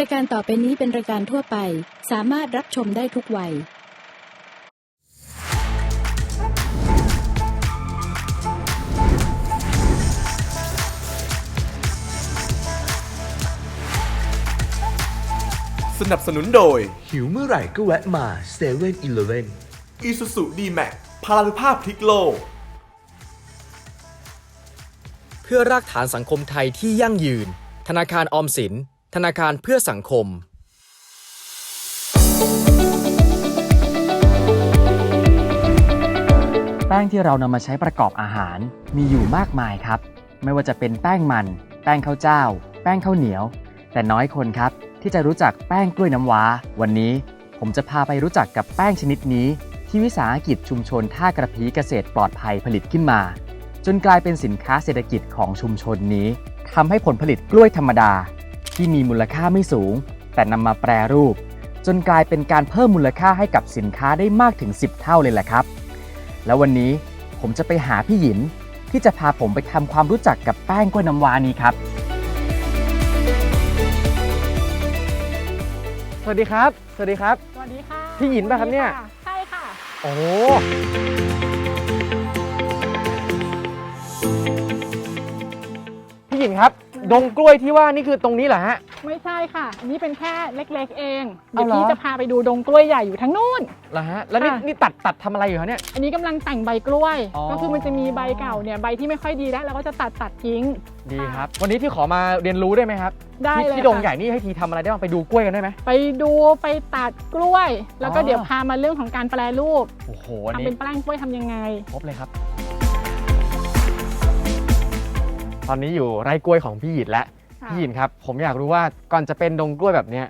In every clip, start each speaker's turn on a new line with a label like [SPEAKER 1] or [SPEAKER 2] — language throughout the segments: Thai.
[SPEAKER 1] รายการต่อไปนี้เป็นรายการทั่วไป สามารถรับชมได้ทุกวัย
[SPEAKER 2] สนับสนุนโดย
[SPEAKER 3] หิวเมื่อไหร่ก็แวะมา7 e เ e ่ e อ
[SPEAKER 2] Isuzu D-Max พลานุภาพพลิกโลก
[SPEAKER 4] เพื่อรากฐานสังคมไทยที่ยั่งยืน ธนาคารออมสิน ธนาคารเพื่อสังคม
[SPEAKER 5] แป้งที่เรานำมาใช้ประกอบอาหารมีอยู่มากมายครับ ไม่ว่าจะเป็นแป้งมัน แป้งข้าวเจ้า แป้งข้าวเหนียว แต่น้อยคนครับ ที่จะรู้จักแป้งกล้วยน้ำว้า วันนี้ผมจะพาไปรู้จักกับแป้งชนิดนี้ ที่วิสาหกิจชุมชนท่ากระพีเกษตรปลอดภัยผลิตขึ้นมา จนกลายเป็นสินค้าเศรษฐกิจของชุมชนนี้ทำให้ผลผลิตกล้วยธรรมดา ที่มีมูลค่าไม่สูง แต่นำมาแปรรูป จนกลายเป็นการเพิ่มมูลค่าให้กับสินค้าได้มากถึง 10 เท่าเลยแหละครับ แล้ววันนี้ผมจะไปหาพี่หยินที่จะพาผมไปทำความรู้จักกับแป้งกล้วยน้ำว้านี้ครับ สวัสดีครับ สวัสดีครับ
[SPEAKER 6] สวัสดีค่ะ
[SPEAKER 5] พี่หยินป่ะครับเนี่ย
[SPEAKER 6] สวัสดีะใช่ค่ะ
[SPEAKER 5] โอ้พี่หยินครับ ดงกล้วยที่ว่านี่คือตรงนี้เหรอฮะ
[SPEAKER 6] ไม่ใช่ค่ะ อันนี้เป็นแค่เล็กๆเอง
[SPEAKER 5] เอา
[SPEAKER 6] เดี๋ยว
[SPEAKER 5] เหรอ
[SPEAKER 6] พี่จะพาไปดูดงกล้วยใหญ่อยู่ทั้งนู่น
[SPEAKER 5] เหรอฮะ แล้วนี่
[SPEAKER 6] ค่ะ
[SPEAKER 5] นี่ตัดตัดทำอะไรอยู่คะเนี่ย
[SPEAKER 6] อันนี้กำลังแต่งใบกล้วย
[SPEAKER 5] อ๋อ
[SPEAKER 6] ก็คือมันจะมีใบเก่าเนี่ยใบที่ไม่ค่อยดีแล้วเราก็จะตัดตัดทิ้ง
[SPEAKER 5] ดีครับ วันนี้ที่ขอมาเรียนรู้ได้ไหมครับ
[SPEAKER 6] ได้
[SPEAKER 5] ที่
[SPEAKER 6] เลย
[SPEAKER 5] ที่ดง
[SPEAKER 6] ค่ะ
[SPEAKER 5] ใหญ่นี่ให้ทีทำอะไรได้บ้างไปดูกล้วยกันได้ไหม
[SPEAKER 6] ไปดูไปตัดกล้วย แล้วก็
[SPEAKER 5] อ๋อ
[SPEAKER 6] เดี๋ยวพามาเรื่องของการแปรรูป
[SPEAKER 5] โอ้โหวัน
[SPEAKER 6] ทำ
[SPEAKER 5] นี้
[SPEAKER 6] เป็นแป้งกล้วยทำยังไง
[SPEAKER 5] ครบเลยครับ ตอนนี้อยู่ไร่กล้วยของพี่หยินแล้ว
[SPEAKER 6] ค่ะ
[SPEAKER 5] พี่หยินครับ ผมอยากรู้ว่าก่อนจะเป็นดงกล้วยแบบเนี้ย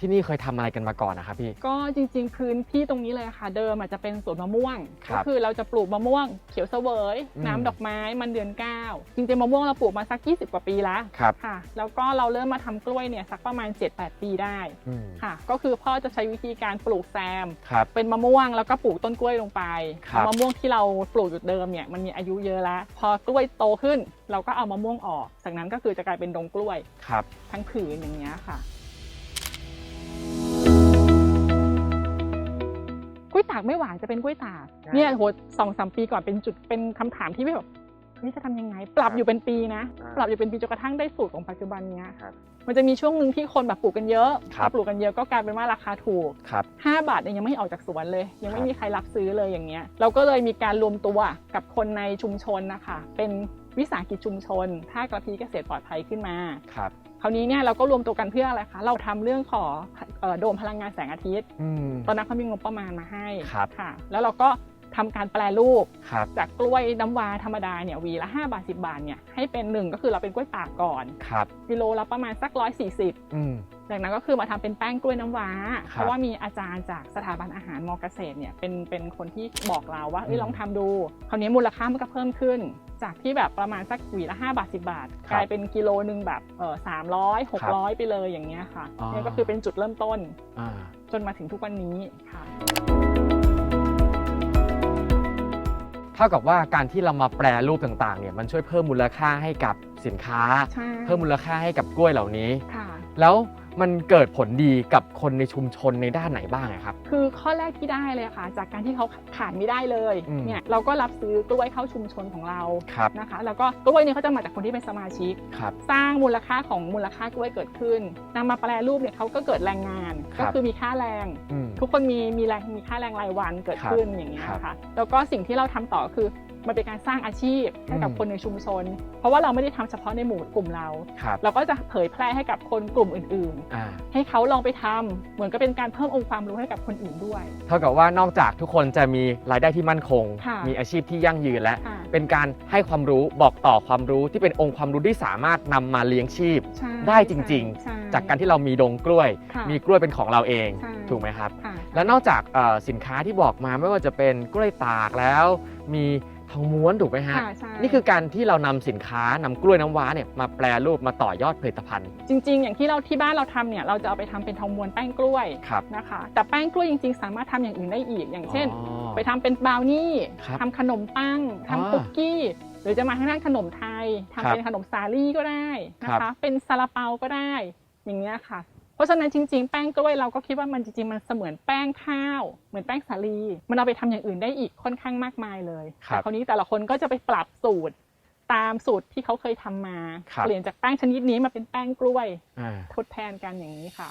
[SPEAKER 5] ที่นี่เคยทำอะไรกันมาก่อนนะครับพี่
[SPEAKER 6] ก็จริงๆ พื้นที่ตรงนี้เลยค่ะ เดิมอาจจะเป็นสวนมะม่วง
[SPEAKER 5] ครั
[SPEAKER 6] ก็
[SPEAKER 5] บ
[SPEAKER 6] คือเราจะปลูกมะม่วงเขียวเสวย
[SPEAKER 5] อืม
[SPEAKER 6] น้ำดอกไม้มันเดือนเก้าจริงๆมะม่วงเราปลูกมาสัก 20 กว่าปีแล้ว
[SPEAKER 5] ครับ
[SPEAKER 6] ค่ะ แล้วก็เราเริ่มมาทำกล้วยเนี่ยสักประมาณ 7-8 ปีได้
[SPEAKER 5] อืม
[SPEAKER 6] ค่ะ ก็คือพ่อจะใช้วิธีการปลูกแซม
[SPEAKER 5] ครับ
[SPEAKER 6] เป็นมะม่วงแล้วก็ปลูกต้นกล้วยลงไป
[SPEAKER 5] ครับ
[SPEAKER 6] มะม่วงที่เราปลูกอยู่เดิมเนี่ยมันมีอายุเยอะแล้ว พอกล้วยโตขึ้น เราก็เอามะม่วงออก จากนั้นก็คือจะกลายเป็นดงกล้วย
[SPEAKER 5] ครับ
[SPEAKER 6] ทั้งผืนอย่างเงี้ยค่ะ กล้วยตากไม่หวานจะเป็นกล้วยตาก
[SPEAKER 5] ใช่
[SPEAKER 6] เนี่ยโหสองสามปีก่อนเป็นจุดเป็นคำถามที่ไม่แบบเฮ้ยจะทำยังไง ปรับอยู่เป็นปีนะ
[SPEAKER 5] อ่า
[SPEAKER 6] ปรับอยู่เป็นปีจนกระทั่งได้สูตรของปัจจุบันเนี้ย
[SPEAKER 5] ครับ
[SPEAKER 6] มันจะมีช่วงหนึ่งที่คนแบบปลูกกันเยอะ
[SPEAKER 5] ครับ
[SPEAKER 6] พอปลูกกันเยอะก็กลายเป็นว่าราคาถูก
[SPEAKER 5] ครับ
[SPEAKER 6] 5 บาทเนี่ยยังไม่ออกจากสวนเลย ยัง
[SPEAKER 5] ค
[SPEAKER 6] ไม่
[SPEAKER 5] รับ
[SPEAKER 6] มีใครรับซื้อเลยอย่างเงี้ยเราก็เลยมีการรวมตัวกับคนในชุมชนนะคะ เป็นวิสาหกิจชุมชนท่ากระพีเกษตรปลอดภัยขึ้นมา
[SPEAKER 5] ครับ
[SPEAKER 6] คราวนี้เนี่ยเราก็รวมตัวกันเพื่ออะไรคะ เราทำเรื่องขอเอ่อโดมพลังงานแสงอาทิตย์
[SPEAKER 5] อืม
[SPEAKER 6] ตอนนั้นเขามีงบประมาณมาให้
[SPEAKER 5] ครับ
[SPEAKER 6] ค่ะ แล้วเราก็ทำการแปลรูป
[SPEAKER 5] ครับ
[SPEAKER 6] จากกล้วยน้ำว้าธรรมดาเนี่ยหวีละ5บาท10 บาทเนี่ยให้เป็นหนึ่งก็คือเราเป็นกล้วยตากก่อน
[SPEAKER 5] ครับ
[SPEAKER 6] กิโลละประมาณสัก140
[SPEAKER 5] อืม
[SPEAKER 6] จากนั้นก็คือมาทำเป็นแป้งกล้วยน้ำว้า
[SPEAKER 5] ครับ
[SPEAKER 6] เพราะว่ามีอาจารย์จากสถาบันอาหารมอเกษตรเนี่ยเป็นเป็นคนที่บอกเราว่าเอ้ย
[SPEAKER 5] อืม
[SPEAKER 6] ลองทำดู คราวนี้มูลค่ามันก็เพิ่มขึ้น จากที่แบบประมาณสักหวีละ5บาท 10 บาท
[SPEAKER 5] ครับ
[SPEAKER 6] กลายเป็นกิโลหนึ่งแบบเออสามร้อยหก
[SPEAKER 5] ครับ
[SPEAKER 6] ร้อยไปเลยอย่างเงี้ยค่ะ
[SPEAKER 5] อ๋อ
[SPEAKER 6] นี่ก็คือเป็นจุดเริ่มต้น
[SPEAKER 5] อ่า
[SPEAKER 6] จนมาถึงทุกวันนี้ค่ะ
[SPEAKER 5] เท่ากับว่าการที่เรามาแปรรูปต่างๆเนี่ยมันช่วยเพิ่มมูลค่าให้กับสินค้า
[SPEAKER 6] ใช่
[SPEAKER 5] เพิ่มมูลค่าให้กับกล้วยเหล่านี้
[SPEAKER 6] ค่ะ
[SPEAKER 5] แล้ว มันเกิดผลดีกับคนในชุมชนในด้านไหนบ้างอะครับ
[SPEAKER 6] คือข้อแรกที่ได้เลยค่ะ จากการที่เขาขาดไม่ได้เลย
[SPEAKER 5] อืม
[SPEAKER 6] เนี่ยเราก็รับซื้อกล้วยเข้าชุมชนของเรา
[SPEAKER 5] ครับ
[SPEAKER 6] นะคะ แล้วก็กล้วยเนี่ยเขาจะมาจากคนที่เป็นสมาชิก
[SPEAKER 5] ครับ
[SPEAKER 6] สร้างมูลค่าของมูลค่ากล้วยเกิดขึ้นนำมาแปลรูปเนี่ยเขาก็เกิดแรงงาน
[SPEAKER 5] ครั
[SPEAKER 6] ก็
[SPEAKER 5] บ
[SPEAKER 6] คือมีค่าแรง
[SPEAKER 5] อืม
[SPEAKER 6] ทุกคนมีมีแรงมีค่าแรงรายวันเกิดขึ้นอย่างเงี้ย
[SPEAKER 5] ครับ
[SPEAKER 6] ค่ะแล้วก็สิ่งที่เราทำต่อคือ มันเป็นการสร้างอาชีพให้กับ
[SPEAKER 5] อืม
[SPEAKER 6] คนในชุมชน เพราะว่าเราไม่ได้ทำเฉพาะในหมู่กลุ่มเรา
[SPEAKER 5] ครับ
[SPEAKER 6] เราก็จะเผยแพร่ให้กับคนกลุ่มอื่น
[SPEAKER 5] อ่า
[SPEAKER 6] ๆให้เขาลองไปทำเหมือนก็เป็นการเพิ่มองค์ความรู้ให้กับคนอื่นด้วย
[SPEAKER 5] เท่ากับว่านอกจากทุกคนจะมีรายได้ที่มั่นคง
[SPEAKER 6] ค่ะ
[SPEAKER 5] มีอาชีพที่ยั่งยืนและ
[SPEAKER 6] ค่ะ
[SPEAKER 5] เป็นการให้ความรู้บอกต่อความรู้ที่เป็นองค์ความรู้ที่สามารถนำมาเลี้ยงชีพ
[SPEAKER 6] ใช่
[SPEAKER 5] ได้จริง
[SPEAKER 6] ใช่
[SPEAKER 5] ๆจากการที่เรามีดงกล้วย
[SPEAKER 6] ค่ะ
[SPEAKER 5] มีกล้วยเป็นของเราเอง
[SPEAKER 6] ใช่
[SPEAKER 5] ถูกไหมครับ
[SPEAKER 6] ค่ะ
[SPEAKER 5] และนอกจากเอ่อสินค้าที่บอกมาไม่ว่าจะเป็นกล้วยตากแล้ว มี ทองม้วนถูกไหมฮะ
[SPEAKER 6] ค่ะใช่
[SPEAKER 5] นี่คือการที่เรานำสินค้านำกล้วยน้ำว้าเนี่ยมาแปรรูปมาต่อยอดผลิตภัณฑ์
[SPEAKER 6] จริง ๆ อย่างที่เราที่บ้านเราทำเนี่ยเราจะเอาไปทำเป็นทองม้วนแป้งกล้วย
[SPEAKER 5] ครับ
[SPEAKER 6] นะคะ แต่แป้งกล้วยจริง ๆ สามารถทำอย่างอื่นได้อีก อย่างเช่น
[SPEAKER 5] อ๋อ
[SPEAKER 6] ไปทำเป็นบราวนี่
[SPEAKER 5] ครับ
[SPEAKER 6] ทำขนมปัง
[SPEAKER 5] อ๋อ
[SPEAKER 6] ทำคุกกี้ หรือจะมาทางด้านขนมไทยทำ
[SPEAKER 5] ครับ
[SPEAKER 6] เป็นขนมสาลี่ก็ได้นะ
[SPEAKER 5] ครั
[SPEAKER 6] คะ
[SPEAKER 5] บ
[SPEAKER 6] เป็นซาลาเปาก็ได้ อย่างเงี้ยค่ะ เพราะฉะนั้นจริงๆ แป้งกล้วยเราก็คิดว่ามันจริงๆ มันเสมือนแป้งข้าว เหมือนแป้งสาลี มันเอาไปทำอย่างอื่นได้อีกค่อนข้างมากมายเลย
[SPEAKER 7] ครับ
[SPEAKER 6] แต่คราวนี้แต่ละคนก็จะไปปรับสูตรตามสูตรที่เขาเคยทำมา
[SPEAKER 7] ครับ
[SPEAKER 6] เปลี่ยนจากแป้งชนิดนี้มาเป็นแป้งกล้วย
[SPEAKER 7] อ่า
[SPEAKER 6] ทดแทนกันอย่างนี้ค่ะ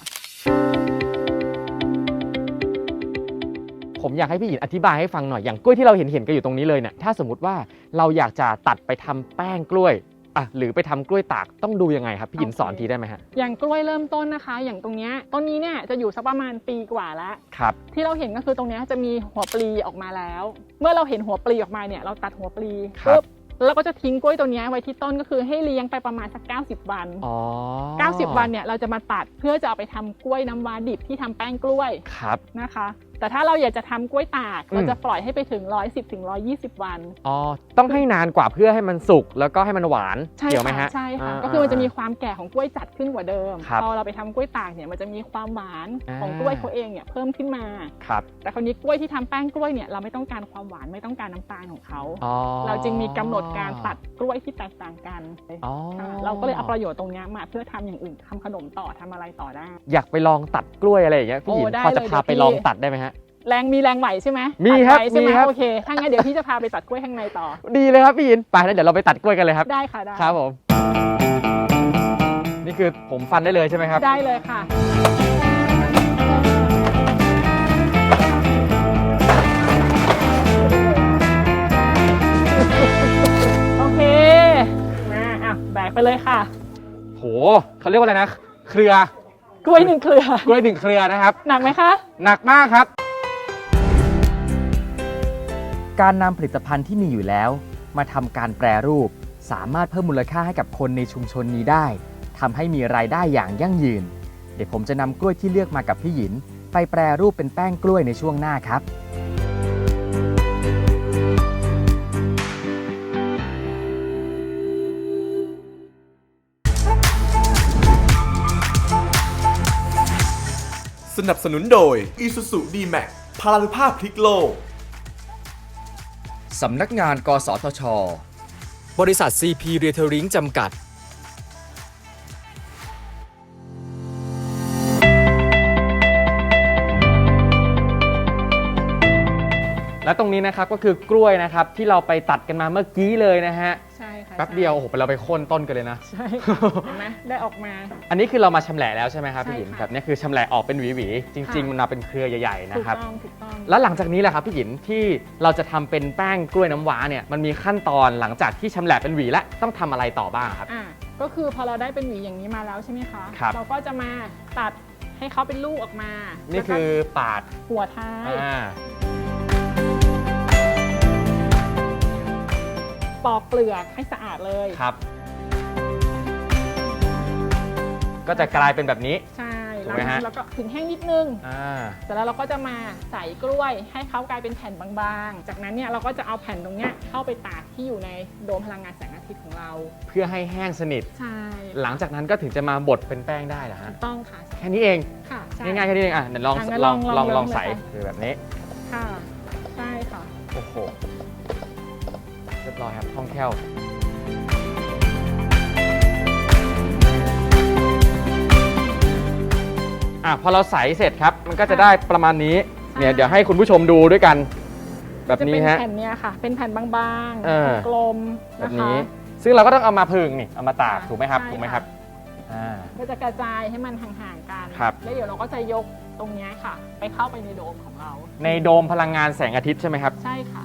[SPEAKER 7] ผมอยากให้พี่หญินอธิบายให้ฟังหน่อยอย่างกล้วยที่เราเห็นเห็นกันอยู่ตรงนี้เลยเนี่ยถ้าสมมติว่าเราอยากจะตัดไปทำแป้งกล้วย อะหรือไปทำกล้วยตากต้องดูยังไงครับพี่หญิน
[SPEAKER 6] โอเค
[SPEAKER 7] สอนทีได้ไหมฮะ
[SPEAKER 6] อย่างกล้วยเริ่มต้นนะคะ อย่างตรงเนี้ยต้นนี้เนี่ยจะอยู่สักประมาณปีกว่าแล้ว
[SPEAKER 7] ครับ
[SPEAKER 6] ที่เราเห็นก็คือตรงเนี้ยจะมีหัวปลีออกมาแล้ว เมื่อเราเห็นหัวปลีออกมาเนี่ยเราตัดหัวปลี
[SPEAKER 7] ครับ
[SPEAKER 6] ปุ๊บแล้วเราก็จะทิ้งกล้วยตัวเนี้ยไว้ที่ต้นก็คือให้เลี้ยงไปประมาณสัก 90 วัน
[SPEAKER 7] อ๋อ
[SPEAKER 6] 90 วันเนี่ยเราจะมาตัดเพื่อจะเอาไปทำกล้วยน้ำว้าดิบที่ทำแป้งกล้วย
[SPEAKER 7] ครับ
[SPEAKER 6] นะคะ แต่ถ้าเราอยากจะทำกล้วยตาก
[SPEAKER 7] อืม
[SPEAKER 6] เราจะปล่อยให้ไปถึง 110ถึง120 วัน
[SPEAKER 7] อ๋อต้องให้นานกว่าเพื่อให้มันสุกแล้วก็ให้มันหวาน
[SPEAKER 6] ใช่
[SPEAKER 7] เกี่ยวไหม
[SPEAKER 6] ค่ะ
[SPEAKER 7] ฮะ
[SPEAKER 6] ใช่ค่ะาก็คือมันจะมีความแก่ของกล้วยจัดขึ้นกว่าเดิม
[SPEAKER 7] ครับ
[SPEAKER 6] พอเราไปทำกล้วยตากเนี่ยมันจะมีความหวาน
[SPEAKER 7] อ่า
[SPEAKER 6] ของกล้วยเขาเองเนี่ยเพิ่มขึ้นมา
[SPEAKER 7] ครับ
[SPEAKER 6] แต่คราวนี้กล้วยที่ทำแป้งกล้วยเนี่ยเราไม่ต้องการความหวานไม่ต้องการน้ำตาลของเขา
[SPEAKER 7] อ๋อ
[SPEAKER 6] เราจึงมีกำหนดการตัดกล้วยที่แตกต่างกัน
[SPEAKER 7] อ๋อ
[SPEAKER 6] ค่ะเราก็เลยเอาประโยชน์ตรงเนี้ยมาเพื่อทำอย่างอื่นทำขนมต่อทำอะไรต่อได้
[SPEAKER 7] อยากไปลองตัดกล้วยอะไรอย่างเงี้ยพี่หญิน
[SPEAKER 6] โอ้ได้
[SPEAKER 7] พอจะ
[SPEAKER 6] เลย
[SPEAKER 7] พาไป
[SPEAKER 6] เดี๋ยวพี่
[SPEAKER 7] ลองตัดได้ไหมฮะ
[SPEAKER 6] แรงมีแรงไหวใช่ไหม
[SPEAKER 7] มี
[SPEAKER 6] ตัด
[SPEAKER 7] ครับ
[SPEAKER 6] ไว้ใช่ไหม
[SPEAKER 7] มีครับ
[SPEAKER 6] โอเคถ้างั้นเดี๋ยวพี่จะพาไปตัดกล้วยข้างในต่อ
[SPEAKER 7] ดีเลยครับพี่หญินไปแล้วเดี๋ยวเราไปตัดกล้วยกันเลยครับ
[SPEAKER 6] ได้ค่ะได้
[SPEAKER 7] ครับผมนี่คือผมฟันได้เลยใช่ไหมครับ
[SPEAKER 6] ได้เลยค่ะ โอเคมาอะแบกไปเลยค่ะ
[SPEAKER 7] โหเขาเรียกว่าอะไรนะ เครือ
[SPEAKER 6] กล้วยหนึ่งเครือก
[SPEAKER 7] ล้วยหนึ่งเครือนะครับ
[SPEAKER 6] หนักไหมคะ
[SPEAKER 7] หนักมากครับ
[SPEAKER 5] การนำผลิตภัณฑ์ที่มีอยู่แล้ว มาทำการแปรรูป สามารถเพิ่มมูลค่าให้กับคนในชุมชนนี้ได้ทำให้มีรายได้อย่างยั่งยืน เดี๋ยวผมจะนำกล้วยที่เลือกมากับพี่หยิน ไปแปรรูปเป็นแป้งกล้วยในช่วงหน้าครับ
[SPEAKER 2] สนับสนุนโดย Isuzu D-Max พลานุภาพพลิกโลก
[SPEAKER 5] สำนักงาน กสทช
[SPEAKER 8] บริษัท CP Retailing จำกัด
[SPEAKER 7] และตรงนี้นะครับก็คือกล้วยนะครับที่เราไปตัดกันมาเมื่อกี้เลยนะฮะ
[SPEAKER 6] ใช่ค่ะ
[SPEAKER 7] แป๊บเดียวโอ้โหเราไปโค่นต้นกันเลยนะ
[SPEAKER 6] ใช่ค่ะเห็นไหมได้ออกมา
[SPEAKER 7] อันนี้คือเรามาชำแหละแล้วใช่ไหมครับ
[SPEAKER 6] ใช่
[SPEAKER 7] พี่หญิน
[SPEAKER 6] ค่ะ
[SPEAKER 7] แบบนี้คือชำแหละออกเป็นหวีๆจริง
[SPEAKER 6] ค่ะ
[SPEAKER 7] ๆมันมาเป็นเครือใหญ่ๆ
[SPEAKER 6] ถู
[SPEAKER 7] นะ
[SPEAKER 6] ก
[SPEAKER 7] ครับ
[SPEAKER 6] ต้องถูกต้อง
[SPEAKER 7] แล้วหลังจากนี้แหละครับพี่หญินที่เราจะทำเป็นแป้งกล้วยน้ำว้าเนี่ยมันมีขั้นตอนหลังจากที่ชำแหละเป็นหวีแล้วต้องทำอะไรต่อบ้างครับ
[SPEAKER 6] อะก็คือพอเราได้เป็นหวีอย่างนี้มาแล้วใช่ไหมคะ
[SPEAKER 7] ครับ
[SPEAKER 6] เราก็จะมาตัดให้เขาเป็นลูกออกมา
[SPEAKER 7] นี่
[SPEAKER 6] แล้วก็
[SPEAKER 7] คือปาด
[SPEAKER 6] หัวท้าย
[SPEAKER 7] อ่า
[SPEAKER 6] ปอกเปลือกให้สะอาดเลย
[SPEAKER 7] ครับ ก็จะกลายเป็นแบบนี้
[SPEAKER 6] ใช่
[SPEAKER 7] ถู
[SPEAKER 6] แล้
[SPEAKER 7] ก
[SPEAKER 6] ว
[SPEAKER 7] ไหมฮะ
[SPEAKER 6] แล้วก็ถึงแห้งนิดนึง
[SPEAKER 7] อ่า
[SPEAKER 6] เสร็จแล้วเราก็จะมาใส่กล้วยให้เขากลายเป็นแผ่นบางๆ จากนั้นเนี่ยเราก็จะเอาแผ่นตรงเนี้ยเข้าไปตากที่อยู่ในโดมพลังงานแสงอาทิตย์ของเรา
[SPEAKER 7] เพื่อให้แห้งสนิท
[SPEAKER 6] ใช่
[SPEAKER 7] หลังจากนั้นก็ถึงจะมาบดเป็นแป้งได้เหรอฮะ
[SPEAKER 6] ถูกต้องค่ะ
[SPEAKER 7] แค่นี้เอง
[SPEAKER 6] ค่ะใช่
[SPEAKER 7] ง่ายๆแค่นี้เองอะเดี๋ยวลอง
[SPEAKER 6] อะงั้น
[SPEAKER 7] ลอง
[SPEAKER 6] ล
[SPEAKER 7] ล
[SPEAKER 6] อ
[SPEAKER 7] องง
[SPEAKER 6] ล
[SPEAKER 7] ล
[SPEAKER 6] อ
[SPEAKER 7] องง
[SPEAKER 6] เลย
[SPEAKER 7] ใส่
[SPEAKER 6] ค่ะ
[SPEAKER 7] คือแบบนี้
[SPEAKER 6] ค่ะใช่ค่ะ
[SPEAKER 7] โอ้โห เรียบร้อยครับคล่องแคล่วอะพอเราใส่เสร็จครับ มันก็จะได้ประมาณนี้เนี่ยเดี๋ยวให้คุณผู้ชมดูด้วยกัน แบบ
[SPEAKER 6] จะ
[SPEAKER 7] นี้
[SPEAKER 6] เป็น
[SPEAKER 7] ฮะ
[SPEAKER 6] แผ่นเนี้ยค่ะ เป็นแผ่นบาง
[SPEAKER 7] เออ
[SPEAKER 6] ๆกลม
[SPEAKER 7] แบ
[SPEAKER 6] นะ
[SPEAKER 7] บ
[SPEAKER 6] คะ
[SPEAKER 7] นี้ ซึ่งเราก็ต้องเอามาพึ่งนี่เอามาตาก
[SPEAKER 6] ค่ะ
[SPEAKER 7] ถูกไหมครับ
[SPEAKER 6] ใช่
[SPEAKER 7] ถูกไหมครับ
[SPEAKER 6] ค่ะ
[SPEAKER 7] อ่า
[SPEAKER 6] ก็จะกระจายให้มันห่างๆกัน
[SPEAKER 7] ครับ
[SPEAKER 6] แล้วเดี๋ยวเราก็จะยกตรงเนี้ยค่ะ ไปเข้าไปในโดมของเรา
[SPEAKER 7] ในโดมพลังงานแสงอาทิตย์ใช่ไหมครับ
[SPEAKER 6] ใช่ค่ะ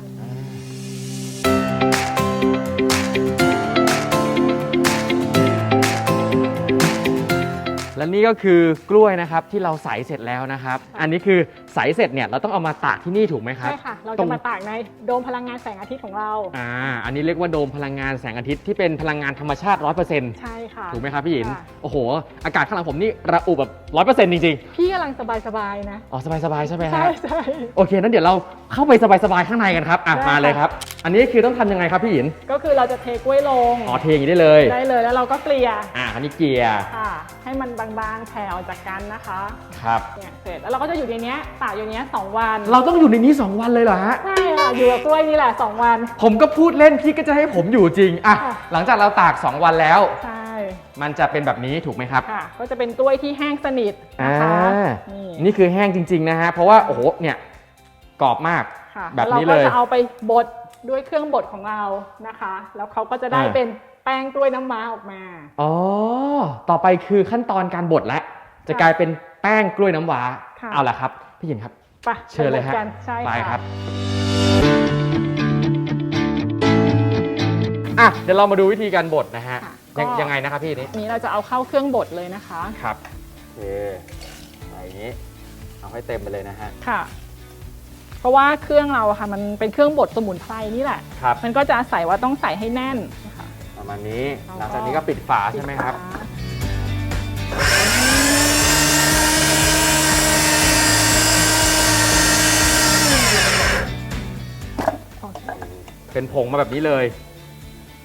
[SPEAKER 7] และนี่ก็คือกล้วยนะครับที่เราใส่เสร็จแล้วนะครับ อันนี้คือใส่เสร็จเนี่ยเราต้องเอามาตากที่นี่ถูกไหมครับ
[SPEAKER 6] ใช่ค่ะ เรา
[SPEAKER 7] ตร
[SPEAKER 6] จะ
[SPEAKER 7] ง
[SPEAKER 6] มาตากในโดมพลังงานแสงอาทิตย์ของเรา
[SPEAKER 7] อ่าอันนี้เรียกว่าโดมพลังงานแสงอาทิตย์ที่เป็นพลังงานธรรมชาติ 100%
[SPEAKER 6] ใช่ค่ะ
[SPEAKER 7] ถูกไหมครับพี่หญิน
[SPEAKER 6] ค่ะ
[SPEAKER 7] โอ้โห อากาศข้างหลังผมนี่ระอุแบบ 100%จริง
[SPEAKER 6] พี่กำลังสบายๆนะ
[SPEAKER 7] ๆ อ๋อสบายๆใช่ไหมฮะ
[SPEAKER 6] ใช่ใช่
[SPEAKER 7] โอเคนั้นเดี๋ยวเราเข้าไปสบายๆข้างในกันครับอะ
[SPEAKER 6] ได้
[SPEAKER 7] มาเลย
[SPEAKER 6] ค่ะ
[SPEAKER 7] ครับ อันนี้คือต้องทำยังไงครับพี่หญิน
[SPEAKER 6] ก็คือเราจะเทกล้วยลง
[SPEAKER 7] อ๋อเทอย่างนี้ได้เลย
[SPEAKER 6] ได้เลยแล้วเราก็เกลี่ย
[SPEAKER 7] อ่าอันนี้เกียร์
[SPEAKER 6] ค่ะ ให้มันบางๆแผ่ออกจากกันนะคะ
[SPEAKER 7] ครับ
[SPEAKER 6] เนี่ยเสร็จแล้วเราก็จะอยู่ในเนี้ยตากอยู่ในเนี้ยสองวัน
[SPEAKER 7] เราต้องอยู่ในนี้ 2 วันเลยเหรอฮะ
[SPEAKER 6] ใช่ค่ะอยู่กับกล้วยนี่แหละสองวัน
[SPEAKER 7] ผมก็พูดเล่นพี่ก็จะให้ผมอยู่จริงอะ
[SPEAKER 6] ค่ะ
[SPEAKER 7] หลังจากเราตาก 2 วันแล้ว
[SPEAKER 6] ใช่
[SPEAKER 7] มันจะเป็นแบบนี้ถูกไหมครับ
[SPEAKER 6] ค่ะ ก็จะเป็นกล้วยที่แห้งสนิทนะคะ
[SPEAKER 7] อ่า
[SPEAKER 6] นี่
[SPEAKER 7] นี่คือแห้งจริง ๆ นะฮะ เพราะว่าโอ้โหเนี่ยกรอบมาก
[SPEAKER 6] ค่ะ
[SPEAKER 7] แบบนี้
[SPEAKER 6] แล้ว
[SPEAKER 7] เลย
[SPEAKER 6] เราก็จะเอาไปบดด้วยเครื่องบดของเรานะคะ แล้วเขาก็จะได้
[SPEAKER 7] อ่า
[SPEAKER 6] เป็น แป้งกล้วยน้ำว้าออกมา
[SPEAKER 7] อ๋อ ต่อไปคือขั้นตอนการบดแล้วจะกลายเป็นแป้งกล้วยน้ำว้า
[SPEAKER 6] ค่ะ
[SPEAKER 7] เอาละครับ พี่หยินครับ
[SPEAKER 6] ไป
[SPEAKER 7] เชิญเลยฮะ
[SPEAKER 6] ไปบดกันใช่
[SPEAKER 7] ไป
[SPEAKER 6] ค่ะ
[SPEAKER 7] ครับอะเดี๋ยวเรามาดูวิธีการบดนะฮะ
[SPEAKER 6] ค่ะ
[SPEAKER 7] ยัง
[SPEAKER 6] ก็
[SPEAKER 7] ยังไงนะครับพี่นี่
[SPEAKER 6] นี้เราจะเอาเข้าเครื่องบดเลยนะคะ
[SPEAKER 7] ครับโอเคใส่อย่างนี้เอาให้เต็มไปเลยนะฮะ
[SPEAKER 6] ค่ะ เพราะว่าเครื่องเราอะค่ะ มันเป็นเครื่องบดสมุนไพรนี่แหละ
[SPEAKER 7] ครับ
[SPEAKER 6] มันก็จะอาศัยว่าต้องใส่ให้แน่นนะคะ
[SPEAKER 7] ประมาณนี้
[SPEAKER 6] แล้วก็
[SPEAKER 7] หลังจากนี้ก็ปิดฝาใช่ไหมครับ
[SPEAKER 6] โอเค
[SPEAKER 7] เป็นผงมาแบบนี้เลย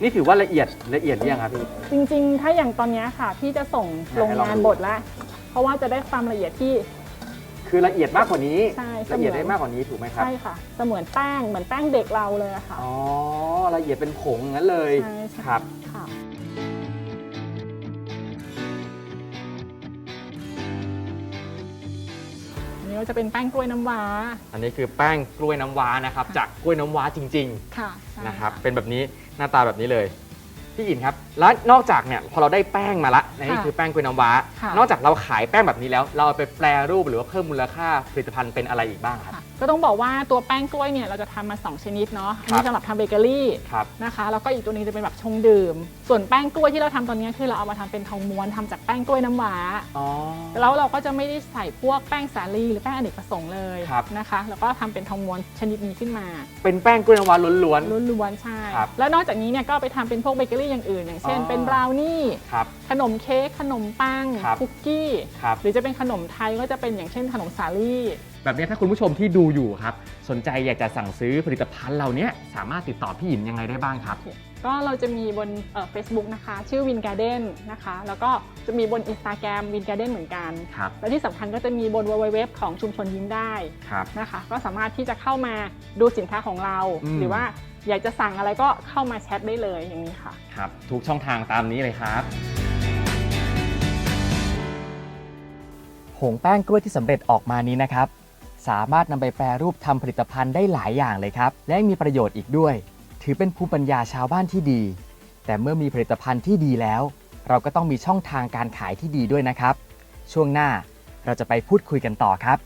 [SPEAKER 7] นี่ถือว่าละเอียดละเอียดหรือยังครับพี่
[SPEAKER 6] จริงๆ ถ้าอย่างตอนเนี้ยค่ะ พี่จะส่งโรงงานบดแล้ว เพราะว่าจะได้ความละเอียดที่
[SPEAKER 7] คือละเอียดมากกว่านี้
[SPEAKER 6] ใช่
[SPEAKER 7] ละเอียด
[SPEAKER 6] เสมือน
[SPEAKER 7] ได้มากกว่านี้ถูกไหมครับ
[SPEAKER 6] ใช่ค่ะ เสมือนแป้งเหมือนแป้งเด็กเราเลยอะค่ะ
[SPEAKER 7] อ๋อ ละเอียดเป็นผงงั้นเลย
[SPEAKER 6] ใช่ใช่
[SPEAKER 7] ครับ
[SPEAKER 6] ค่ะ อันนี้ก็จะเป็นแป้งกล้วยน้ำว้า
[SPEAKER 7] อันนี้คือแป้งกล้วยน้ำว้านะครับ
[SPEAKER 6] ค่ะ
[SPEAKER 7] จากกล้วยน้ำว้าจริง
[SPEAKER 6] ค่ะใช่
[SPEAKER 7] ๆนะครับ เป็นแบบนี้หน้าตาแบบนี้เลย พี่อินครับ แล้วนอกจากเนี่ยพอเราได้แป้งมาละนี่คือแป้งกล้วยน้ำว้า
[SPEAKER 6] ค่ะ
[SPEAKER 7] นอกจากเราขายแป้งแบบนี้แล้ว เราเอาไปแปรรูปหรือว่าเพิ่มมูลค่าผลิตภัณฑ์เป็นอะไรอีกบ้างครับ
[SPEAKER 6] ค่ะก็ต้องบอกว่าตัวแป้งกล้วยเนี่ยเราจะทำมา 2 ชนิดเนาะอัน
[SPEAKER 7] ครั
[SPEAKER 6] นี้
[SPEAKER 7] บ
[SPEAKER 6] สำหรับทำเบเกอรี่
[SPEAKER 7] ครับ
[SPEAKER 6] นะคะแล้วก็อีกตัวหนึงจะเป็นแบบชงดื่ม ส่วนแป้งกล้วยที่เราทำตอนนี้คือเราเอามาทำเป็นทองม้วนทำจากแป้งกล้วยน้ำว้า
[SPEAKER 7] อ๋อ
[SPEAKER 6] แล้วเราก็จะไม่ได้ใส่พวกแป้งสาลีหรือแป้งอเนกประสงค์เลย
[SPEAKER 7] ครับ
[SPEAKER 6] นะคะ แล้วก็ทำเป็นทองม้วนชนิดนี้ขึ้นมา
[SPEAKER 7] เป็นแป้งกล้วยน้ำว้าล้วน
[SPEAKER 6] ล้วนๆใช่
[SPEAKER 7] ครับ
[SPEAKER 6] แล้วนอกจากนี้เนี่ยก็เอาไปทำเป็นพวกเบเกอรี่อย่างอื่น อย่างเช่น
[SPEAKER 7] อ๋อ
[SPEAKER 6] เป็นบราวนี่
[SPEAKER 7] ๆครับ
[SPEAKER 6] ขนมเค้กขนมปัง
[SPEAKER 7] ครับ
[SPEAKER 6] คุกกี้
[SPEAKER 7] ครับ
[SPEAKER 6] หรือจะเป็นขนมไทยก็จะเป็นอย่างเช่นขนมสาลี่
[SPEAKER 7] แบบนี้ถ้าคุณผู้ชมที่ดูอยู่ครับ สนใจอยากจะสั่งซื้อผลิตภัณฑ์เหล่านี้สามารถติดต่อพี่หยินยังไงได้บ้างครับ
[SPEAKER 6] ก็เราจะมีบนเฟซบุ๊กนะคะ ชื่อ Win Garden นะคะ แล้วก็จะมีบน Instagram Win Garden เหมือนกัน
[SPEAKER 7] ครับ
[SPEAKER 6] และที่สำคัญก็จะมีบน www ของชุมชนยิ้มได้
[SPEAKER 7] ครับ
[SPEAKER 6] นะคะ ก็สามารถที่จะเข้ามาดูสินค้าของเรา
[SPEAKER 7] อืม
[SPEAKER 6] หรือว่าอยากจะสั่งอะไรก็เข้ามาแชทได้เลยอย่างนี้ค่ะ
[SPEAKER 7] ครับ ทุกช่องทางตามนี้เลยครับ
[SPEAKER 5] ผงแป้งกล้วยที่สำเร็จออกมานี้นะครับ สามารถนำไปแปรรูปทำผลิตภัณฑ์ได้หลายอย่างเลยครับ และยังมีประโยชน์อีกด้วย ถือเป็นภูมิปัญญาชาวบ้านที่ดี แต่เมื่อมีผลิตภัณฑ์ที่ดีแล้ว เราก็ต้องมีช่องทางการขายที่ดีด้วยนะครับ ช่วงหน้าเราจะไปพูดคุยกันต่อครับ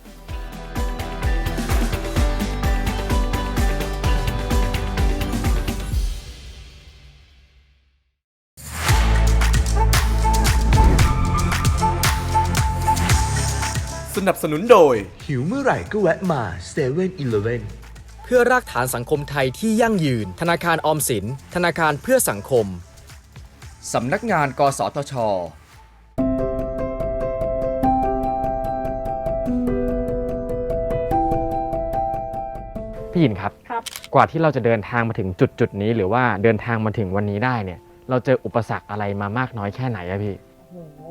[SPEAKER 2] สนับสนุนโดย
[SPEAKER 3] หิวเมื่อไหร่ก็แวะมา7 e เ e ่ e อ
[SPEAKER 4] เพื่อรากฐานสังคมไทยที่ยั่งยืน ธนาคารออมสิน ธนาคารเพื่อสังคม
[SPEAKER 7] สำนักงาน กสทช พี่หยินครับ
[SPEAKER 6] ครับ
[SPEAKER 7] กว่าที่เราจะเดินทางมาถึงจุดจุดๆนี้ หรือว่าเดินทางมาถึงวันนี้ได้เนี่ย เราเจออุปสรรคอะไรมามากน้อยแค่ไหนอะพี่
[SPEAKER 6] โอ้โหภาพ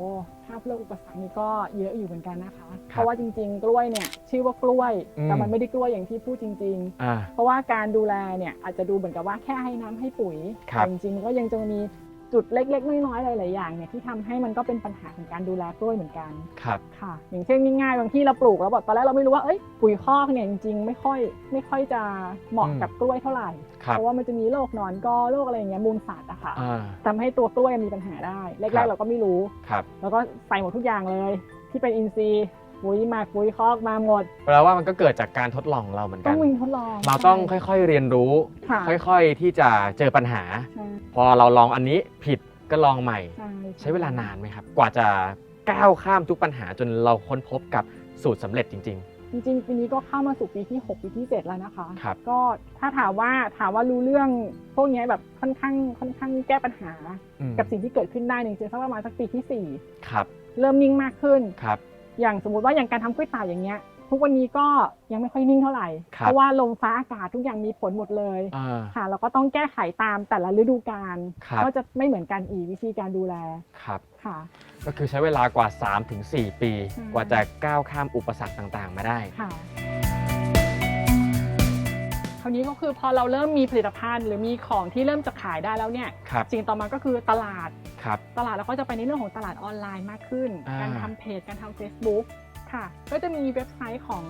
[SPEAKER 6] เรื่องอุปสรรคนี้ก็เยอะอยู่เหมือนกันนะคะ
[SPEAKER 7] ครับ
[SPEAKER 6] เพราะว่าจริง ๆ กล้วยเนี่ยชื่อว่ากล้วย
[SPEAKER 7] อืม
[SPEAKER 6] แต่มันไม่ได้กล้วยอย่างที่พูดจริง
[SPEAKER 7] อ่า
[SPEAKER 6] ๆเพราะว่าการดูแลเนี่ยอาจจะดูเหมือนกับว่าแค่ให้น้ำให้ปุ๋ย
[SPEAKER 7] ครับ
[SPEAKER 6] แต่จริงๆก็ยังจะมี จุดเล็ก ๆ น้อยๆหลายๆอย่างเนี่ยที่ทำให้มันก็เป็นปัญหาของการดูแลกล้วยเหมือนกัน
[SPEAKER 7] ครับ
[SPEAKER 6] ค่ะ อย่างเช่นง่ายๆบางที่เราปลูกแล้วบอกตอนแรกเราไม่รู้ว่าเอ้ยปุ๋ยคอกเนี่ยจริงๆไม่ค่อยไม่ค่อยจะเหมาะ
[SPEAKER 7] อืม
[SPEAKER 6] กับกล้วยเท่าไหร่
[SPEAKER 7] ครับ
[SPEAKER 6] เพราะว่ามันจะมีโรคหนอนกอโรคอะไรอย่างเงี้ยมูลสัตว์อะค่ะ
[SPEAKER 7] อ่า
[SPEAKER 6] ทำให้ตัวกล้วยมีปัญหาได้แร
[SPEAKER 7] ครั
[SPEAKER 6] ก
[SPEAKER 7] บ
[SPEAKER 6] ๆเราก็ไม่รู้
[SPEAKER 7] ครับ
[SPEAKER 6] แล้วก็ใส่หมดทุกอย่างเลย ที่เป็นอินทรีย์ ปุ๋ยหมักปุ๋ยคอกมาหมด
[SPEAKER 7] แปลว่ามันก็เกิดจากการทดลองของเราเหมือน
[SPEAKER 6] ต้
[SPEAKER 7] กั
[SPEAKER 6] อนงวิ่งทดลอง
[SPEAKER 7] เราต้อง
[SPEAKER 6] ใช่
[SPEAKER 7] ค่อยๆเรียนรู้
[SPEAKER 6] ค่ะ
[SPEAKER 7] ค่อยๆที่จะเจอปัญหา
[SPEAKER 6] ใช่
[SPEAKER 7] พอเราลองอันนี้ผิดก็ลองใหม่
[SPEAKER 6] ใช่
[SPEAKER 7] ใช้เวลานานไหมครับ กว่าจะก้าวข้ามทุกปัญหาจนเราค้นพบกับสูตรสำเร็จจริง
[SPEAKER 6] จริงๆปีนี้ก็เข้ามาสู่ปีที่ 6 ปีที่ 7 แล้วนะคะ
[SPEAKER 7] ครับ
[SPEAKER 6] ก็ถ้าถามว่าถามว่ารู้เรื่อง พวกเนี้ยแบบค่อนข้างค่อนข้างแก้ปัญหา
[SPEAKER 7] ๆอืม
[SPEAKER 6] กับสิ่งที่เกิดขึ้นได้เนี่ยจริงๆสักประมาณสักปีที่
[SPEAKER 7] ครับ
[SPEAKER 6] 4เริ่มนิ่งมากขึ้น
[SPEAKER 7] ครับ
[SPEAKER 6] อย่างสมมุติว่าอย่างการทำกล้วยตากอย่างเงี้ย ทุกวันนี้ก็ยังไม่ค่อยนิ่งเท่าไหร่
[SPEAKER 7] ครับ
[SPEAKER 6] เพราะว่าลมฟ้าอากาศทุกอย่างมีผลหมดเลย
[SPEAKER 7] อ่า
[SPEAKER 6] ค่ะ เราก็ต้องแก้ไขตามแต่ละฤดูกาล
[SPEAKER 7] ครับ
[SPEAKER 6] ก็จะไม่เหมือนกันอีกวิธีการดูแล
[SPEAKER 7] ครับ
[SPEAKER 6] ค่ะ
[SPEAKER 7] ก็คือใช้เวลากว่า 3-4 ปี
[SPEAKER 6] ใช่
[SPEAKER 7] กว่าจะก้าวข้ามอุปสรรคต่างๆ มาได้
[SPEAKER 6] ค่ะคราวนี้ก็คือพอเราเริ่มมีผลิตภัณฑ์ หรือมีของที่เริ่มจะขายได้แล้วเนี่ย
[SPEAKER 7] ครับ
[SPEAKER 6] สิ่งต่อมาก็คือตลาด
[SPEAKER 7] ครับ
[SPEAKER 6] ตลาดเราก็จะไปในเรื่องของตลาดออนไลน์มากขึ้น
[SPEAKER 7] อ่า
[SPEAKER 6] การทำเพจ การทำ Facebook ค่ะ ก็จะมีเว็บไซต์ของ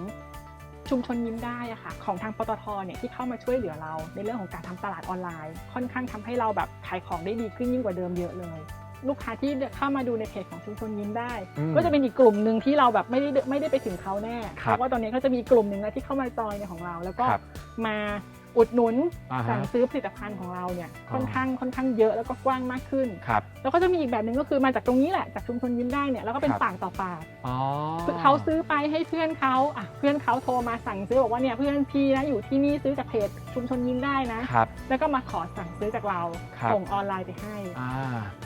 [SPEAKER 6] ชุมชนยิ้มได้อะค่ะ ของทางปตทเนี่ยที่เข้ามาช่วยเหลือเราในเรื่องของการทำตลาดออนไลน์ ค่อนข้างทำให้เราแบบขายของได้ดีขึ้นยิ่งกว่าเดิมเยอะเลย ลูกค้าที่เข้ามาดูในเพจของชุมชนยิ้มได้
[SPEAKER 7] อืม
[SPEAKER 6] ก็จะเป็นอีกกลุ่มหนึ่งที่เราแบบไม่ได้ไม่ได้ไปถึงเขาแน่
[SPEAKER 7] ค
[SPEAKER 6] เพ
[SPEAKER 7] รับ
[SPEAKER 6] ราะว่าตอนนี้ก็จะมีกลุ่มหนึ่งนะที่เข้ามาจอยในของเรา แล้วก็
[SPEAKER 7] ครับ
[SPEAKER 6] มา อุดหนุน
[SPEAKER 7] อ่าฮะ
[SPEAKER 6] สั่งซื้อผลิตภัณฑ์ของเราเนี่ย
[SPEAKER 7] อ๋อ
[SPEAKER 6] ค่อนข้างค่อนข้างเยอะแล้วก็กว้างมากขึ้น
[SPEAKER 7] ครับ
[SPEAKER 6] แล้วก็จะมีอีกแบบหนึ่งก็คือมาจากตรงนี้แหละจากชุมชนยิ้มได้เนี่ยแล้วก็เป็น
[SPEAKER 7] ครับ
[SPEAKER 6] ปากต่อปาก
[SPEAKER 7] อ๋อ
[SPEAKER 6] คือเขาซื้อไปให้เพื่อนเขาอะเพื่อนเขาโทรมาสั่งซื้อบอกว่าเนี่ยเพื่อนพี่นะอยู่ที่นี่ซื้อจากเพจชุมชนยิ้มได้นะ
[SPEAKER 7] ครับ
[SPEAKER 6] แล้วก็มาขอสั่งซื้อจากเรา
[SPEAKER 7] ครับ
[SPEAKER 6] ส่งออนไลน์ไปให้
[SPEAKER 7] อ่า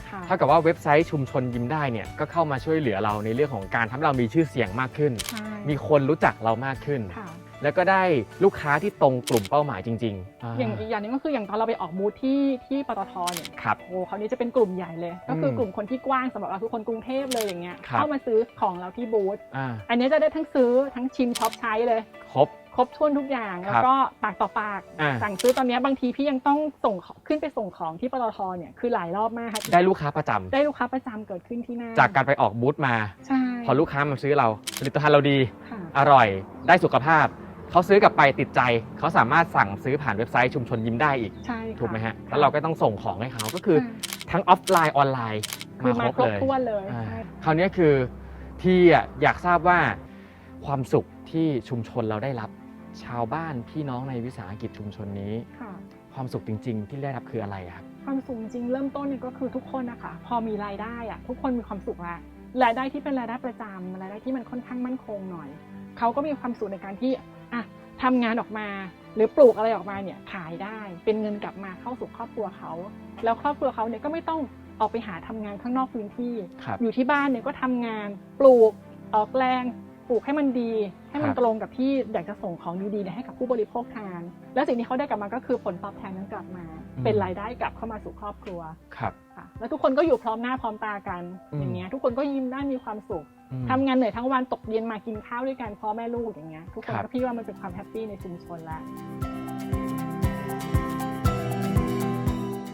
[SPEAKER 6] ค่ะ
[SPEAKER 7] เท่ากับว่าเว็บไซต์ชุมชนยิ้มได้เนี่ยก็เข้ามาช่วยเหลือเราในเรื่องของการทำให้เรามีชื่อเสียงมากขึ้น
[SPEAKER 6] ใช่
[SPEAKER 7] มีคนรู้จักเรามากขึ้น
[SPEAKER 6] ค่ะ
[SPEAKER 7] แล้วก็ได้ลูกค้าที่ตรงกลุ่มเป้าหมายจริงๆ
[SPEAKER 6] อย่างอีกอย่างหนึงก็คืออย่างตอนเราไปออกบูธที่ที่ปตทเนี่ย
[SPEAKER 7] ครับ
[SPEAKER 6] โอ้คราวนี้จะเป็นกลุ่มใหญ่เลย ก็คืออ
[SPEAKER 7] ม
[SPEAKER 6] กลุ่มคนที่กว้างสำหรับเราคือคนกรุงเทพเลยอย่างเงี้ย
[SPEAKER 7] ครับ
[SPEAKER 6] เข้ามาซื้อของเราที่บูธ
[SPEAKER 7] อ่า
[SPEAKER 6] อันนี้จะได้ทั้งซื้อทั้งชิมช็อปใช้เลย
[SPEAKER 7] ครบ
[SPEAKER 6] ครบถ้วนทุกอย่าง
[SPEAKER 7] ครับ
[SPEAKER 6] แล้วก็ปากต่อปาก
[SPEAKER 7] อ่า
[SPEAKER 6] สั่งซื้อตอนนี้บางทีพี่ยังต้องส่งของขึ้นไปส่งของที่ปตทเนี่ยคือหลายรอบมากค่ะ
[SPEAKER 7] ได้ลูกค้าประจำ
[SPEAKER 6] ได้ลูกค้าประจำเกิดขึ้นที่หน้า
[SPEAKER 7] จากการไปออกบูธมา
[SPEAKER 6] ใช่
[SPEAKER 7] พอลูกค้ามาซื้อเราผลิตภัณฑ์เราดี
[SPEAKER 6] ค่ะ
[SPEAKER 7] อร่อย ได้สุขภาพ เขาซื้อกลับไปติดใจ เขาสามารถสั่งซื้อผ่านเว็บไซต์ชุมชนยิ้มได้อีก
[SPEAKER 6] ใช่ค่
[SPEAKER 7] ถูกไหมฮะ แล้วเราก็ต้องส่งของให้เขาก็คือ
[SPEAKER 6] ค่ะ
[SPEAKER 7] ทั้งออฟไลน์ออนไลน์
[SPEAKER 6] คือ
[SPEAKER 7] มา
[SPEAKER 6] มา
[SPEAKER 7] ค
[SPEAKER 6] ค
[SPEAKER 7] ร
[SPEAKER 6] ร
[SPEAKER 7] บบเลย
[SPEAKER 6] ถ้วนเลย
[SPEAKER 7] อ่า
[SPEAKER 6] ใช่
[SPEAKER 7] คราวนี้คือที่อะอยากทราบว่าความสุขที่ชุมชนเราได้รับ ชาวบ้านพี่น้องในวิสาหกิจชุมชนนี้
[SPEAKER 6] ค่ะ
[SPEAKER 7] ความสุขจริง ๆ ที่ได้รับคืออะไรอะครับ
[SPEAKER 6] ความสุขจริงๆเริ่มต้นเนี่ยก็คือทุกคนนะคะพอมีรายได้อะทุกคนมีความสุขละรายได้ที่เป็นรายได้ประจำรายได้ที่มันค่อนข้างมั่นคงหน่อยเขาก็มีความสุขในการที่อะ ทำงานออกมา หรือปลูกอะไรออกมาเนี่ยขายได้ เป็นเงินกลับมาเข้าสู่ครอบครัวเขา แล้วครอบครัวเขาเนี่ยก็ไม่ต้องออกไปหาทำงานข้างนอกพื้นที่
[SPEAKER 7] ครับ
[SPEAKER 6] อยู่ที่บ้านเนี่ยก็ทำงานปลูกออกแรงปลูกให้มันดี ให้มัน
[SPEAKER 7] ครับ
[SPEAKER 6] ตรงกับที่อยากจะส่งของดีๆเนี่ยให้กับผู้บริโภคทาน แล้วสิ่งที่เขาได้กลับมาก็คือผลตอบแทนนั้นกลับมา เป็นรายได้กลับเข้ามาสู่ครอบครัว
[SPEAKER 7] ครับ
[SPEAKER 6] ค่ะแล้วทุกคนก็อยู่พร้อมหน้าพร้อมตากัน
[SPEAKER 7] อืม
[SPEAKER 6] อย่างเงี้ยทุกคนก็ยิ้มได้มีความสุข
[SPEAKER 7] อืม
[SPEAKER 6] ทำงานเหนื่อยทั้งวันตกเย็นมากินข้าวด้วยกันพ่อแม่ลูกอย่างเงี้ยทุกคน
[SPEAKER 7] ครับ
[SPEAKER 6] ก็พี่ว่ามันเป็นความแฮปปี้ในชุมชนแล้ว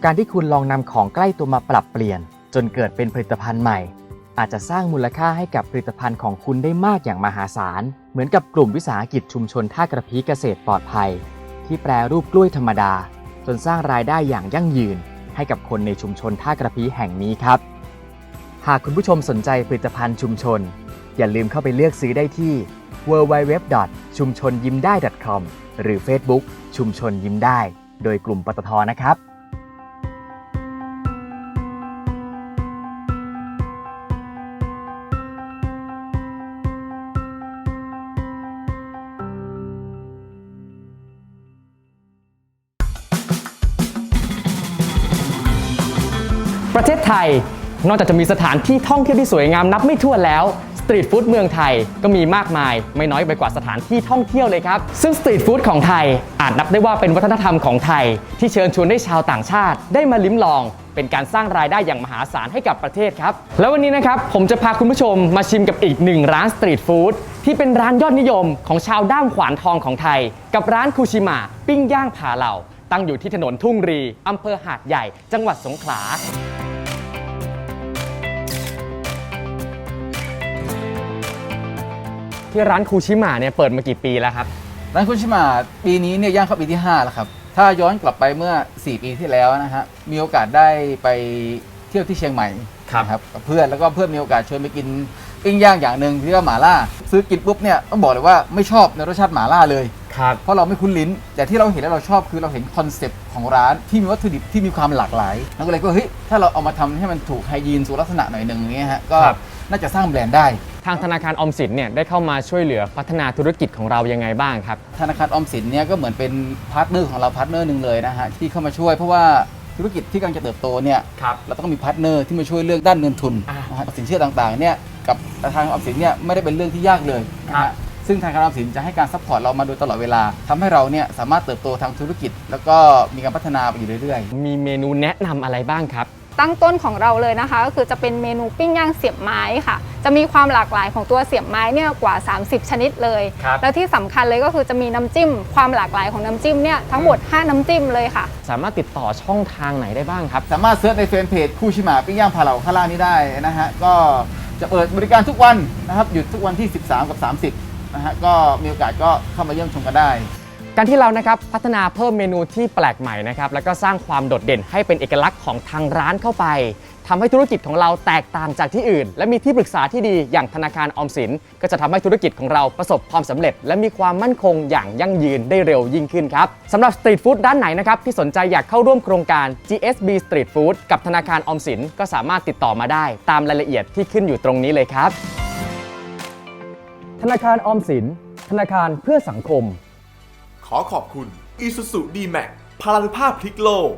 [SPEAKER 5] การที่คุณลองนำของใกล้ตัวมาปรับเปลี่ยน จนเกิดเป็นผลิตภัณฑ์ใหม่ อาจจะสร้างมูลค่าให้กับผลิตภัณฑ์ของคุณได้มากอย่างมหาศาล เหมือนกับกลุ่มวิสาหกิจชุมชนท่ากระพีเกษตรปลอดภัย ที่แปรรูปกล้วยธรรมดา จนสร้างรายได้อย่างยั่งยืน ให้กับคนในชุมชนท่ากระพีแห่งนี้ครับ หากคุณผู้ชมสนใจผลิตภัณฑ์ชุมชน อย่าลืมเข้าไปเลือกซื้อได้ที่ www. ชุมชนยิ้มได้ .com หรือ Facebook ชุมชนยิ้มได้ โดยกลุ่มปตทนะครับ
[SPEAKER 7] ประเทศไทย นอกจากจะมีสถานที่ท่องเที่ยวที่สวยงามนับไม่ถ้วนแล้วสตรีทฟู้ดเมืองไทยก็มีมากมาย ไม่น้อยไปกว่าสถานที่ท่องเที่ยวเลยครับ ซึ่งสตรีทฟู้ดของไทยอาจนับได้ว่าเป็นวัฒนธรรมของไทย ที่เชิญชวนให้ชาวต่างชาติ ได้มาลิ้มลอง เป็นการสร้างรายได้อย่างมหาศาลให้กับประเทศครับ แล้ววันนี้นะครับผมจะพาคุณผู้ชมมาชิมกับอีกหนึ่งร้านสตรีทฟู้ดที่เป็นร้านยอดนิยมของชาวด้ามขวานทองของไทย กับร้านคูชิมะปิ้งย่างผาเหล่าตั้งอยู่ที่ถนนทุ่งรีอำเภอหาดใหญ่ จังหวัดสงขลา ที่ร้านคูชิมะเนี่ยเปิดมากี่ปีแล้วครับ
[SPEAKER 9] ร้านคุณชิมาปีนี้เนี่ยย่างเข้าปีที่ 5 แล้วครับ ถ้าย้อนกลับไปเมื่อ 4 ปีที่แล้วนะฮะมีโอกาสได้ไปเที่ยวที่เชียงใหม่
[SPEAKER 7] ครับ
[SPEAKER 9] นะครับกับเพื่อนแล้วก็เพื่อนมีโอกาสชวนไปกินปิ้งย่างอย่างหนึ่งที่ว่าหมาล่า ซื้อกินปุ๊บเนี่ยต้องบอกเลยว่าไม่ชอบในรสชาติหมาล่าเลย
[SPEAKER 7] ครับ
[SPEAKER 9] เพราะเราไม่คุ้นลิ้น แต่ที่เราเห็นแล้วเราชอบคือเราเห็นคอนเซปต์ของร้านที่มีวัตถุดิบที่มีความหลากหลายเราก็เลยก็เฮ้ยถ้าเราเอามาทำให้มันถูกไฮยีนสู่ลักษณะหน่อยหนึ่งอย่างเงี้ยฮะก็
[SPEAKER 7] ครับ
[SPEAKER 9] น่าจะสร้างแบรนด์ได้
[SPEAKER 7] ทางธนาคารออมสินเนี่ยได้เข้ามาช่วยเหลือพัฒนาธุรกิจของเรายังไงบ้างครับ
[SPEAKER 9] ธนาคารออมสินเนี่ยก็เหมือนเป็นพาร์ทเนอร์ของเราพาร์ทเนอร์หนึ่งเลยนะฮะที่เข้ามาช่วยเพราะว่าธุรกิจที่กำลังจะเติบโตเนี่ย
[SPEAKER 7] ครับ
[SPEAKER 9] เราต้องมีพาร์ทเนอร์ที่มาช่วยเรื่องด้านเงินทุน
[SPEAKER 7] อ่า
[SPEAKER 9] นะฮะสินเชื่อต่างๆเนี่ยกับทางออมสินเนี่ยไม่ได้เป็นเรื่องที่ยากเลยนะ
[SPEAKER 7] ครั
[SPEAKER 9] ฮะ
[SPEAKER 7] บ
[SPEAKER 9] ซึ่งทางการออมสินจะให้การซัพพอร์ตเรามาโดยตลอดเวลาทำให้เราเนี่ยสามารถเติบโตทางธุรกิจ แล้วก็มีการพัฒนาไปอยู่เรื่อยๆ
[SPEAKER 7] มีเมนูแนะนำอะไรบ้างครับ
[SPEAKER 10] ตั้งต้นของเราเลยนะคะ ก็คือจะเป็นเมนูปิ้งย่างเสียบไม้ค่ะ จะมีความหลากหลายของตัวเสียบไม้เนี่ยกว่า 30 ชนิดเลย
[SPEAKER 7] ครับ
[SPEAKER 10] แล้วที่สำคัญเลยก็คือจะมีน้ำจิ้ม ความหลากหลายของน้ำจิ้มเนี่ยทั้งหมด 5 น้ำจิ้มเลยค่ะ
[SPEAKER 7] สามารถติดต่อช่องทางไหนได้บ้างครับ
[SPEAKER 9] สามารถเซิร์ชในแฟนเพจคู่ชิมาปิ้งย่างพาเหล่าข้างล่างนี้ได้นะฮะก็จะเปิดบริการทุกวันนะครับหยุดทุกวันที่ 13 กับ 30นะฮะก็มีโอกาสก็เข้ามาเยี่ยมชมกันได้
[SPEAKER 7] การที่เรานะครับพัฒนาเพิ่มเมนูที่แปลกใหม่นะครับแล้วก็สร้างความโดดเด่นให้เป็นเอกลักษณ์ของทางร้านเข้าไปทำให้ธุรกิจของเราแตกต่างจากที่อื่น และมีที่ปรึกษาที่ดีอย่างธนาคารออมสิน ก็จะทำให้ธุรกิจของเราประสบความสำเร็จ และมีความมั่นคงอย่างยั่งยืนได้เร็วยิ่งขึ้นครับสำหรับสตรีทฟู้ดด้านไหนนะครับที่สนใจอยากเข้าร่วมโครงการ GSB Street Food กับธนาคารออมสิน ก็สามารถติดต่อมาได้ ตามรายละเอียดที่ขึ้นอยู่ตรงนี้เลยครับ ธนาคารออมสิน ธนาคารเพื่อสังคม
[SPEAKER 2] ขอขอบคุณ Isuzu D-Max พลานุภาพพลิกโลก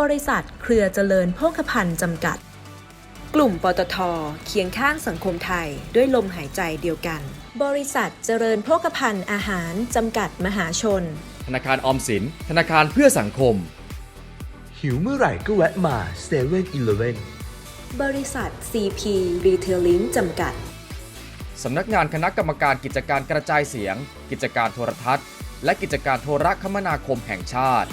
[SPEAKER 11] บริษัทเครือเจริญโภคภัณฑ์จำกัด กลุ่มปตทเคียงข้างสังคมไทยด้วยลมหายใจเดียวกัน บริษัทเจริญโภคภัณฑ์อาหารจำกัดมหาชน
[SPEAKER 4] ธนาคารออมสิน ธนาคารเพื่อสังคม
[SPEAKER 3] หิวเมื่อไหร่ก็แวะมา7 e เ e ่ e อ
[SPEAKER 11] บริษัท CP Retailing จำกัด
[SPEAKER 4] สำนักงานคณะกรรมการกิจการกระจายเสียง กิจการโทรทัศน์ และกิจการโทรคมนาคมแห่งชาติ